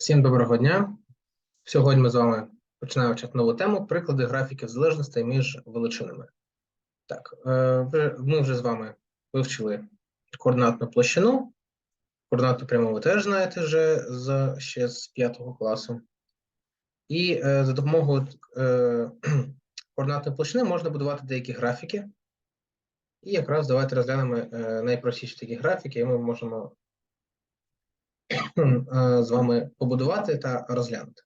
Всім доброго дня. Сьогодні ми з вами починаємо вчити нову тему приклади графіків залежностей між величинами. Так, е, ми вже з вами вивчили координатну площину. Координатну пряму ви теж знаєте вже з, ще з 5 класу. І е, за допомогою е, координатної площини можна будувати деякі графіки. І якраз давайте розглянемо найпростіші такі графіки, і ми можемо з вами побудувати та розглянути.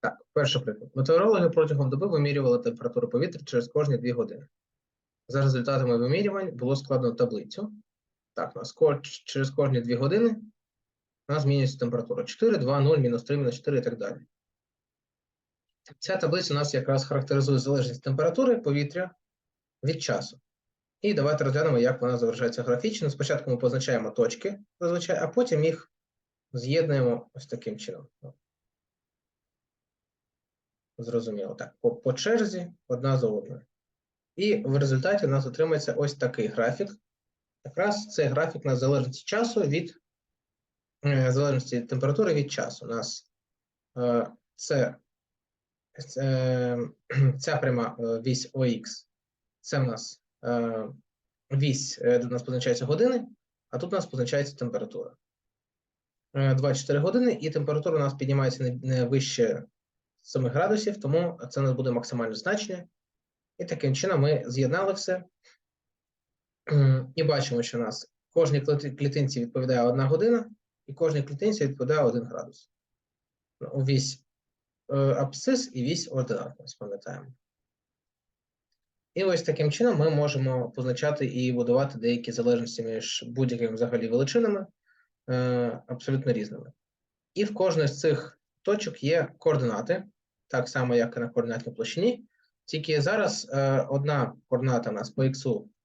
Так, перший приклад. Метеорологи протягом доби вимірювали температуру повітря через кожні 2 години. За результатами вимірювань було складено таблицю. Так, ко- через кожні 2 години у нас змінюється температура 4, 2, 0, мінус 3, мінус 4 і так далі. Ця таблиця у нас якраз характеризує залежність температури повітря від часу. І давайте розглянемо, як вона завершається графічно. Спочатку ми позначаємо точки, зазвичай, а потім їх з'єднуємо ось таким чином. Зрозуміло. Так, по, по черзі одна за одною. І в результаті у нас отримається ось такий графік. Якраз цей графік на залежності часу від е, залежності температури від часу. У нас е, це, це ця пряма е, вісь ОХ, це в нас е, вісь, е, де у нас позначаються години, а тут у нас позначається температура. Е, 24 години, і температура у нас піднімається не, вище 7 градусів, тому це у нас буде максимальне значення. І таким чином ми з'єднали все. І бачимо, що у нас кожній клітинці відповідає одна година, і кожній клітинці відповідає 1 градус. Ну, Вісь е, абсцис і вісь ординат, ми пам'ятаємо. І ось таким чином ми можемо позначати і будувати деякі залежності між будь-якими взагалі величинами е, абсолютно різними. І в кожної з цих точок є координати, так само, як і на координатній площині. Тільки зараз е, одна координата у нас по х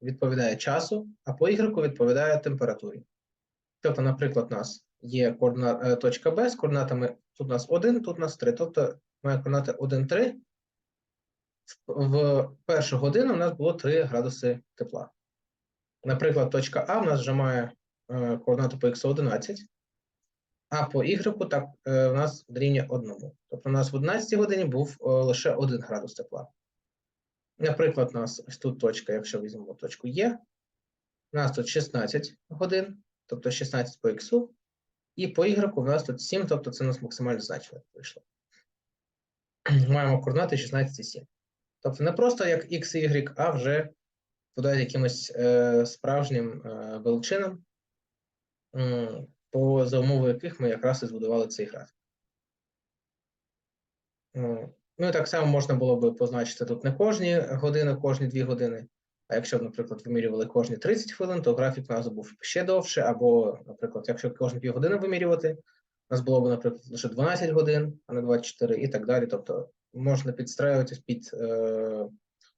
відповідає часу, а по y відповідає температурі. Тобто, наприклад, у нас є координа, е, точка Б з координатами тут у нас 1, тут у нас 3. Тобто має координати 1, 3. В, в першу годину у нас було 3 градуси тепла. Наприклад, точка А у нас вже має е, координату по х 11, а по y так е, у нас дорівнює 1. Тобто у нас в 11 годині був е, лише 1 градус тепла. Наприклад, у нас ось тут точка, якщо візьмемо точку Є, у нас тут 16 годин, тобто 16 по х, і по y у нас тут 7, тобто це у нас максимальне значення вийшло. Маємо координати 16 і 7. Тобто не просто як x y, а вже подають якимось е, справжнім е, величинам, по за умови яких ми якраз і збудували цей графік. Ну і так само можна було би позначити тут не кожні години, кожні 2 години. А якщо б, наприклад, вимірювали кожні 30 хвилин, то графік у нас був ще довше, або, наприклад, якщо кожні півгодини вимірювати, у нас було б, наприклад, лише 12 годин, а не 24 і так далі. Тобто можна підстраюватись під е,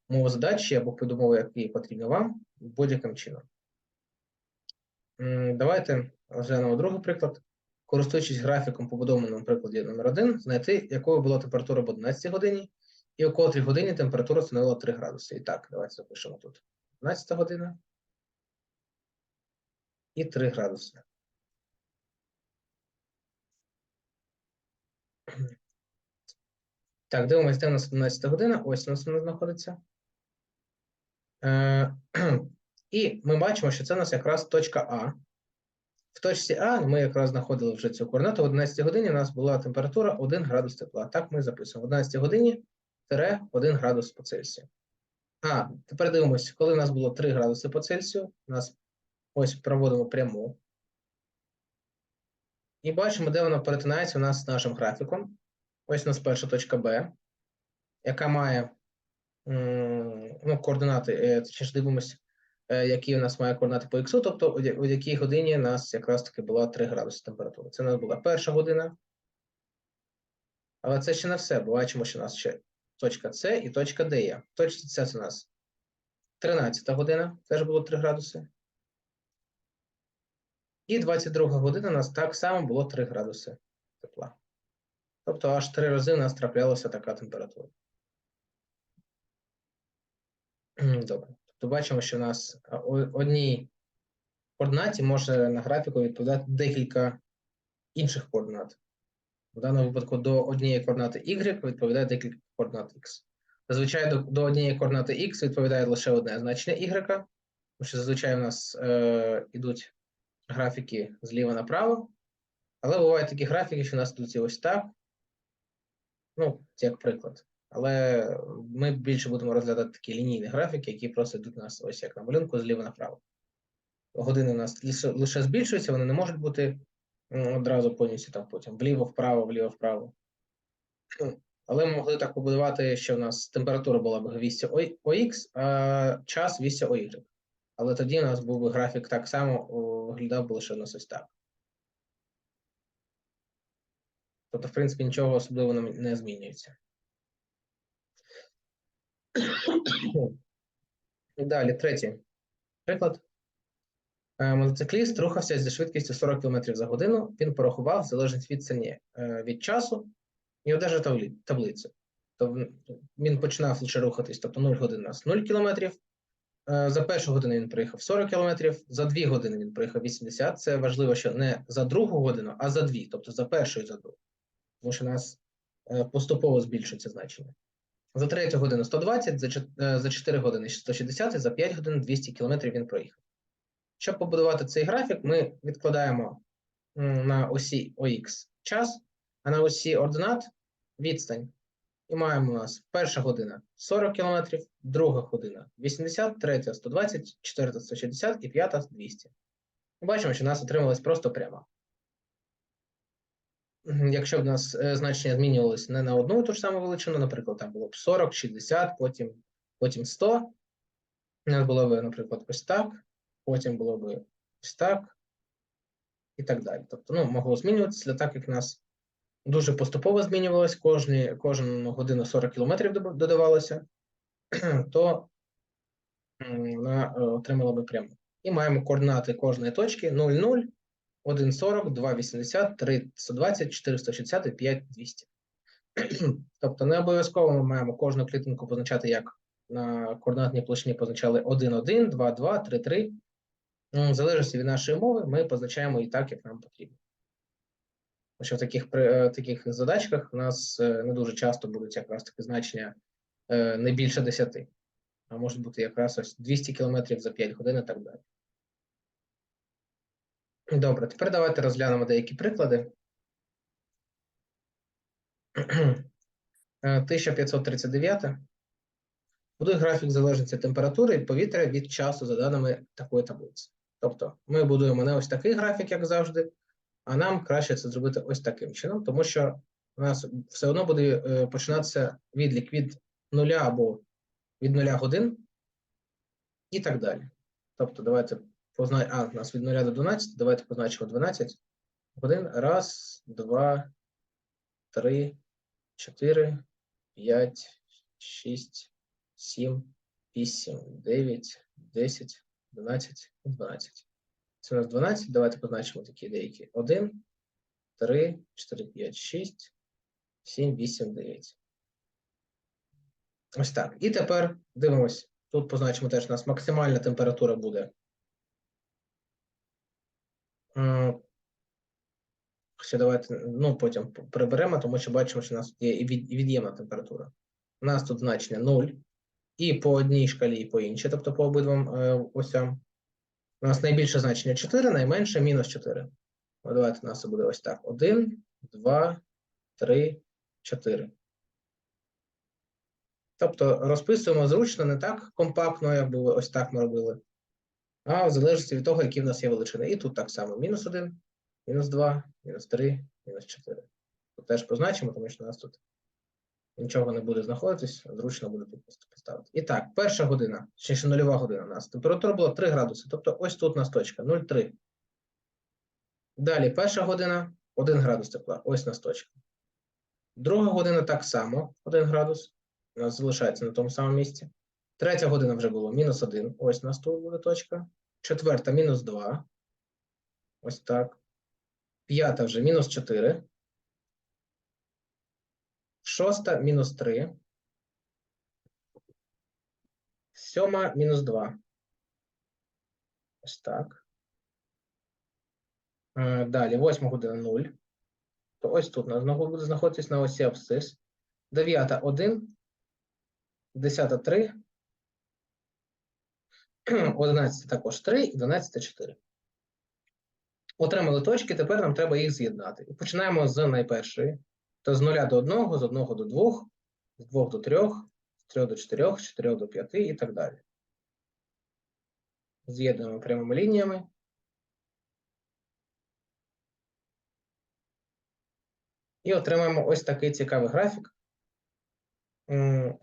умови задачі або під умови, які потрібні вам, будь-яким чином. Давайте розглянемо другий приклад. Користуючись графіком, побудованим на прикладі номер 1 знайти, якою була температура в 11 годині, і о котрій годині температура становила 3 градуси. І так, давайте запишемо тут 11 година і 3 градуси. Так, дивимося, де у нас 11 година. Ось у нас вона знаходиться. І ми бачимо, що це у нас якраз точка А. В точці А ми якраз знаходили вже цю координату. В 11 годині у нас була температура 1 градус тепла. Так ми записуємо. В 11 годині тире 1 градус по Цельсію. А, тепер дивимося, коли у нас було 3 градуси по Цельсію, у нас ось проводимо пряму. І бачимо, де вона перетинається у нас з нашим графіком. Ось у нас перша точка Б, яка має ну, координати, е, точніше дивимося, які у нас має координати по х, тобто у якій годині у нас якраз таки була 3 градуси температури. Це у нас була перша година. Але це ще не все. Бачимо, що у нас ще точка С і точка Д є. В точці С у нас 13 година, теж було 3 градуси. І 22 година у нас так само було 3 градуси тепла. Тобто аж 3 рази у нас траплялася така температура. Добре. Тобто бачимо, що у нас одній координаті може на графіку відповідати декілька інших координат. В даному випадку до однієї координати y відповідає декілька координат x. Зазвичай до, до однієї координати x відповідає лише одне значення y, тому що зазвичай у нас е, йдуть графіки зліва направо, але бувають такі графіки, що у нас йдуть ось так. Ну, як приклад. Але ми більше будемо розглядати такі лінійні графіки, які просто йдуть у нас ось як на малюнку зліва направо. Години у нас лише, лише збільшуються, вони не можуть бути одразу повністю там потім вліво, вправо, вліво, вправо. Ну, Але ми могли так побудувати, що в нас температура була б вісі ОХ, а час вісі ОY. Але тоді у нас був би графік так само, виглядав би лише у нас ось так. Тобто, в принципі, нічого особливо не змінюється. Далі, третій приклад. Е, Мотоцикліст рухався зі швидкістю 40 км за годину. Він порахував залежність від ціні е, від часу і одержав таблицю. Тобто він починав лише рухатись, тобто 0 годин у нас 0 км. За першу годину він проїхав 40 км, за 2 години він проїхав 80. Це важливо, що не за другу годину, а за дві, тобто за першу і за другу. Тому що у нас е, поступово збільшується значення. За третю годину 120, за, чот- е, за 4 години 160 і за 5 годин 200 км він проїхав. Щоб побудувати цей графік, ми відкладаємо на осі ОХ час, а на осі ординат відстань. І маємо у нас перша година 40 км, друга година 80, третя 120, четверта 160 і п'ята 200. Ми бачимо, що у нас отрималось просто прямо. Якщо б нас е, значення змінювалися не на одну ту ж саму величину, наприклад, там було б 40, 60, потім, потім 100, у нас було б, наприклад, ось так, потім було б ось так, і так далі. Тобто, ну, могло змінюватися, так як нас дуже поступово змінювалось, кожні, кожну годину 40 кілометрів додавалося, то вона е, отримала би пряму. І маємо координати кожної точки 0, 0, 1,40, 2,80, 3, 120, 460 і 5, 200. Тобто не обов'язково ми маємо кожну клітинку позначати, як на координатній площині позначали 1, 1, 2, 2, 3, 3. В залежності від нашої мови ми позначаємо і так, як нам потрібно. Тому в таких, е, таких задачках у нас е, не дуже часто будуть якраз такі значення е, не більше 10, а можуть бути якраз ось 200 км за 5 годин і так далі. Добре, тепер давайте розглянемо деякі приклади. Е, 1539. Будує графік залежності температури і повітря від часу за даними такої таблиці. Тобто ми будуємо не ось такий графік, як завжди, а нам краще це зробити ось таким чином, тому що у нас все одно буде е, починатися відлік від нуля або від нуля годин і так далі. Тобто, давайте позна... А, у нас від 0 до 12, давайте позначимо 12 годин. Раз, два, три, чотири, п'ять, шість, сім, вісім, дев'ять, десять, дванадцять, дванадцять. Це у нас 12. Давайте позначимо такі деякі. 1, 3, 4, 5, 6, 7, 8, 9. Ось так. І тепер дивимось. Тут позначимо теж у нас максимальна температура буде. М, давайте, ну, потім приберемо, тому що бачимо, що у нас є від'ємна температура. У нас тут значення 0, і по одній шкалі, і по іншій, тобто по обидвом е, осям. У нас найбільше значення 4, найменше мінус 4. Ну, давайте у нас буде ось так. 1, 2, 3, 4. Тобто розписуємо зручно, не так компактно, як було ось так ми робили, а в залежності від того, які в нас є величини. І тут так само: мінус 1, мінус 2, мінус 3, мінус 4. Тут теж позначимо, тому що у нас тут нічого не буде знаходитись, зручно буде тут просто поставити. І так, перша година, ще нульова година у нас. Температура була 3 градуси, тобто ось тут у нас точка 0,3. Далі перша година 1 градус тепла, ось у нас точка. Друга година так само, 1 градус. У нас залишається на тому самому місці. Третя година вже було мінус 1, ось у нас тут буде точка. Четверта мінус 2. Ось так. П'ята вже мінус 4. Шоста мінус 3. Сьома мінус 2. Ось так. Е, Далі, восьма година 0. то ось тут у нас буде знаходитись на осі абсцис. 9 1, 10 3, 11 також 3 і 12 4. Отримали точки, тепер нам треба їх з'єднати. Починаємо з найпершої. То з 0 до 1, з 1 до 2, з 2 до 3, з 3 до 4, з 4 до 5 і так далі. З'єднуємо прямими лініями. І отримаємо ось такий цікавий графік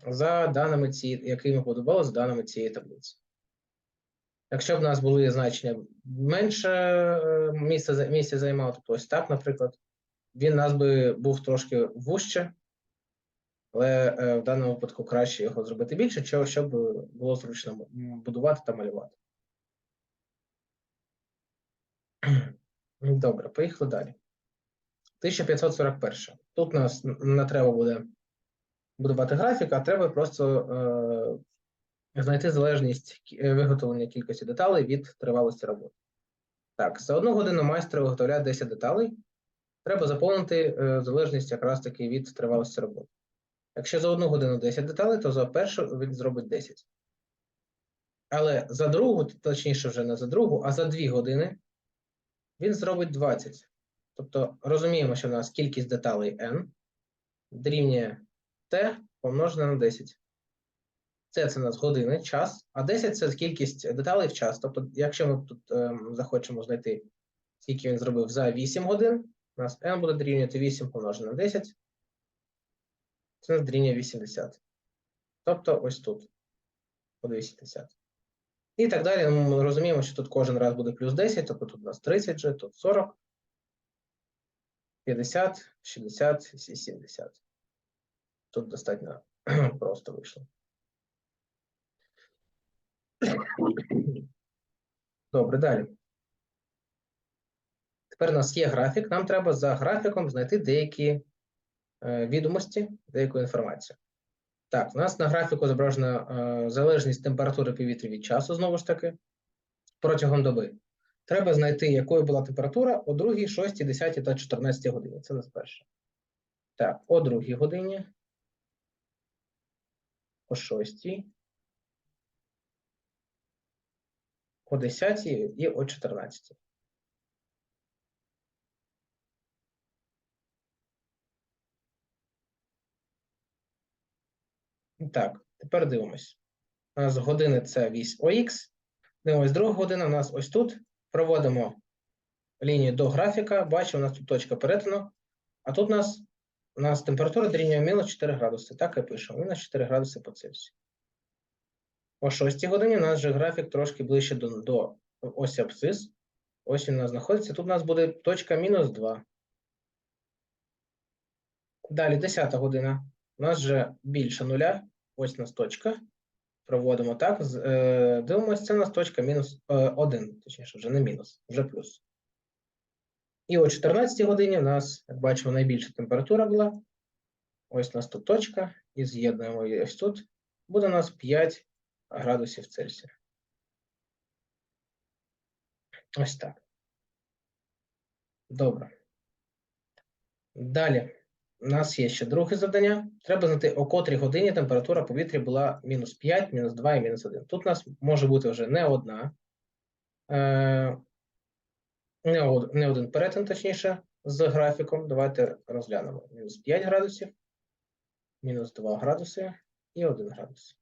за даними цієї, який ми подобали за даними цієї таблиці. Якщо б у нас були значення менше е, місця, за- місця займав, тобто ось так, наприклад, він у нас би був трошки вужче, але е, в даному випадку краще його зробити більше, щоб було зручно будувати та малювати. Добре, поїхали далі. 1541. Тут нас не треба буде будувати графік, а треба просто е, знайти залежність е, виготовлення кількості деталей від тривалості роботи. Так, за одну годину майстер виготовляє 10 деталей. Треба заповнити е, залежність якраз таки від тривалості роботи. Якщо за одну годину 10 деталей, то за першу він зробить 10. Але за другу, точніше, вже не за другу, а за 2 години він зробить 20. Тобто розуміємо, що в нас кількість деталей n дорівнює t помножене на 10. Це це у нас години, час, а 10 це кількість деталей в час. Тобто, якщо ми тут ем, захочемо знайти, скільки він зробив за 8 годин, у нас n буде дорівнювати 8 помножене на 10. Це нас дорівнює 80. Тобто ось тут буде 80. І так далі. Ну, Ми розуміємо, що тут кожен раз буде плюс 10, тобто тут у нас 30 же, тут 40, 50, 60 і 70. Тут достатньо просто вийшло. Добре, далі. Тепер у нас є графік. Нам треба за графіком знайти деякі е, відомості, деяку інформацію. Так, у нас на графіку зображена е, залежність температури повітря від часу, знову ж таки, протягом доби. Треба знайти, якою була температура о 2, 6, 10 та 14 годині. Це нас перше. Так, о 2 годині, о 6, о 10 і о 14. Так, тепер дивимось. У нас години це вісь ОХ. Дивимось, друга година у нас ось тут. Проводимо лінію до графіка. Бачимо, у нас тут точка перетину. А тут у нас, у нас температура дорівнює мінус 4 градуси. Так і пишемо. Мінус 4 градуси по Цельсію. О 6 годині у нас вже графік трошки ближче до, до осі абсцис. Ось він у нас знаходиться. Тут у нас буде точка мінус 2. Далі 10 година. У нас вже більше нуля. Ось у нас точка. Проводимо так. Е, дивимося, це у нас точка мінус е, 1, точніше, вже не мінус, вже плюс. І о 14 годині у нас, як бачимо, найбільша температура була. Ось у нас тут точка, і з'єднуємо її ось тут. Буде у нас 5 градусів Цельсія. Ось так. Добре. Далі. У нас є ще друге завдання. Треба знайти, о котрій годині температура повітря була мінус 5, мінус 2 і мінус 1. Тут у нас може бути вже не одна, е, не один перетин, точніше, з графіком. Давайте розглянемо. Мінус 5 градусів, мінус 2 градуси і 1 градус.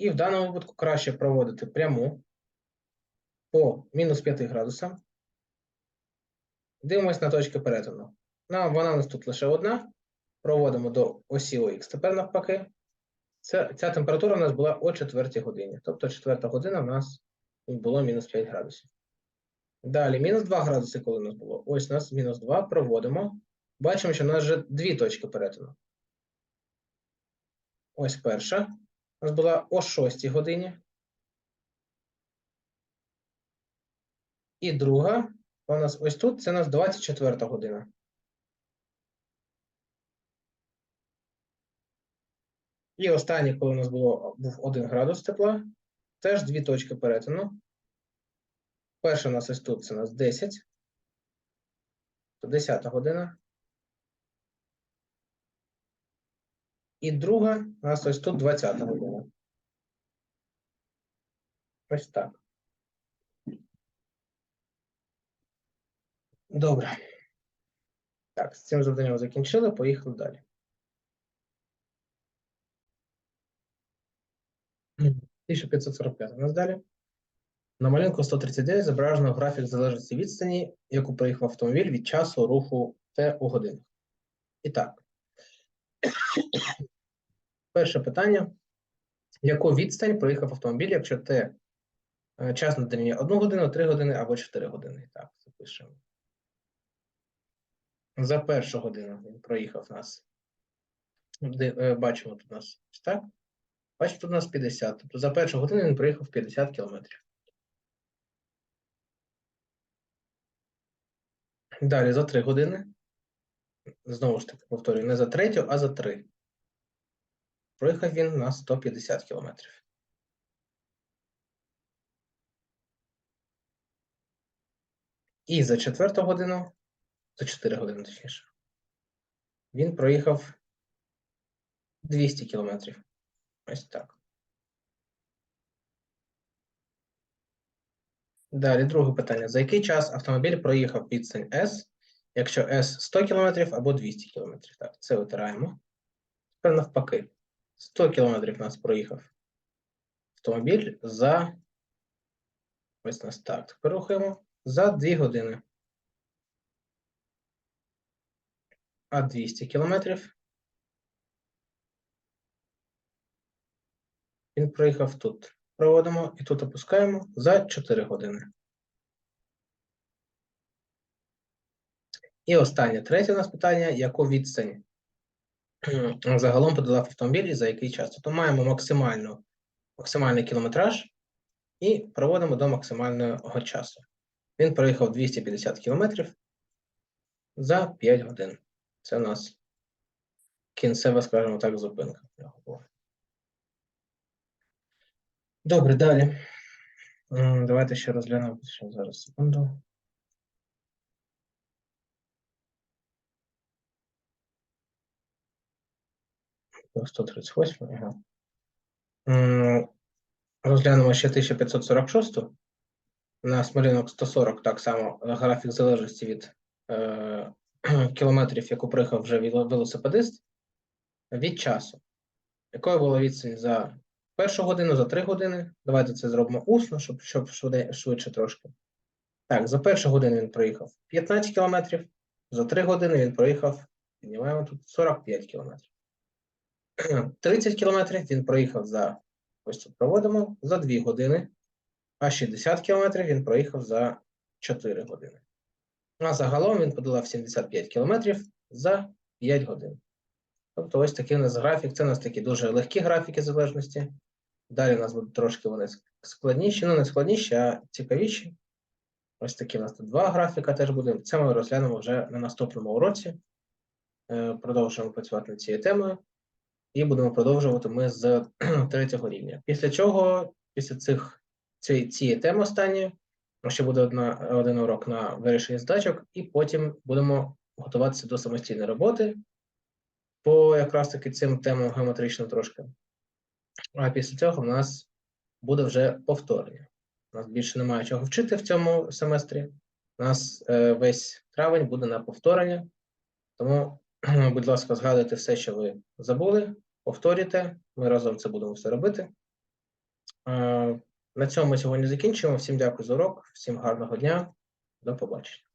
І в даному випадку краще проводити пряму по мінус 5 градусам. Дивимось на точки перетину. Ну, вона у нас тут лише одна. Проводимо до осі ОХ. Тепер навпаки. Ця, ця температура у нас була о 4 годині. Тобто 4 година у нас було мінус 5 градусів. Далі, мінус 2 градуси, коли у нас було. Ось у нас мінус 2, проводимо. Бачимо, що у нас вже дві точки перетину. Ось перша. У нас була о 6 годині. І друга у нас ось тут, це у нас 24 година. І останнє, коли у нас було, був 1 градус тепла, теж дві точки перетину. Перша у нас ось тут, це у нас 10. то 10 година. І друга у нас ось тут 20 година. Ось так. Добре. Так, з цим завданням закінчили, поїхали далі. Мгм. 1545 у нас далі. На малюнку 139 зображено графік залежності відстані, яку проїхав автомобіль від часу руху Т у годинах. І так. Перше питання. Яку відстань проїхав автомобіль, якщо Т е, час на дорівнює 1 годину, 3 години або 4 години? Так, запишемо. За першу годину він проїхав нас. Е, Бачимо тут у нас так. Бачимо, тут у нас 50. Тобто за першу годину він проїхав 50 кілометрів. Далі за 3 години. Знову ж таки, повторюю, не за третю, а за 3. Проїхав він на 150 кілометрів. І за четверту годину, за 4 години точніше, він проїхав 200 кілометрів. Ось так. Далі друге питання. За який час автомобіль проїхав відстань S, якщо S 100 км або 200 км? Так, це витираємо. Тепер навпаки. 100 км нас проїхав автомобіль за. Ось нас так. Тепер рухаємо за 2 години. А 200 км він проїхав тут. Проводимо і тут опускаємо за 4 години. І останнє, третє у нас питання: яку відстань загалом подолав автомобіль і за який час? Тобто маємо максимальну, максимальний кілометраж і проводимо до максимального часу. Він проїхав 250 кілометрів за 5 годин. Це у нас кінцева, скажімо так, зупинка. Добре, далі. Давайте ще розглянемо ще зараз секунду. 138, ага. Розглянемо ще 1546. У нас малюнок 140, так само графік залежності від е, кілометрів, яку приїхав вже велосипедист, від часу. Якою була відстань за першу годину, за три години? Давайте це зробимо усно, щоб, щоб швидше трошки. Так, за першу годину він проїхав 15 кілометрів, за три години він проїхав, піднімаємо тут 45 кілометрів. 30 кілометрів він проїхав за, ось тут проводимо, за 2 години, а 60 кілометрів він проїхав за 4 години. А загалом він подолав 75 кілометрів за 5 годин. Тобто ось такий у нас графік. Це у нас такі дуже легкі графіки залежності. Далі у нас будуть трошки вони складніші, ну не складніші, а цікавіші. Ось такі у нас тут два графіка теж буде. Це ми розглянемо вже на наступному уроці. Е, Продовжуємо працювати над цією темою. І будемо продовжувати ми з третього рівня. Після чого, після цих цієї, цієї теми останньої, ще буде одна, один урок на вирішення задачок, і потім будемо готуватися до самостійної роботи по якраз таки цим темам геометрично трошки. А після цього в нас буде вже повторення. У нас більше немає чого вчити в цьому семестрі. У нас е, весь травень буде на повторення. Тому, будь ласка, згадуйте все, що ви забули, повторюйте. Ми разом це будемо все робити. Е, на цьому ми сьогодні закінчимо. Всім дякую за урок, всім гарного дня. До побачення.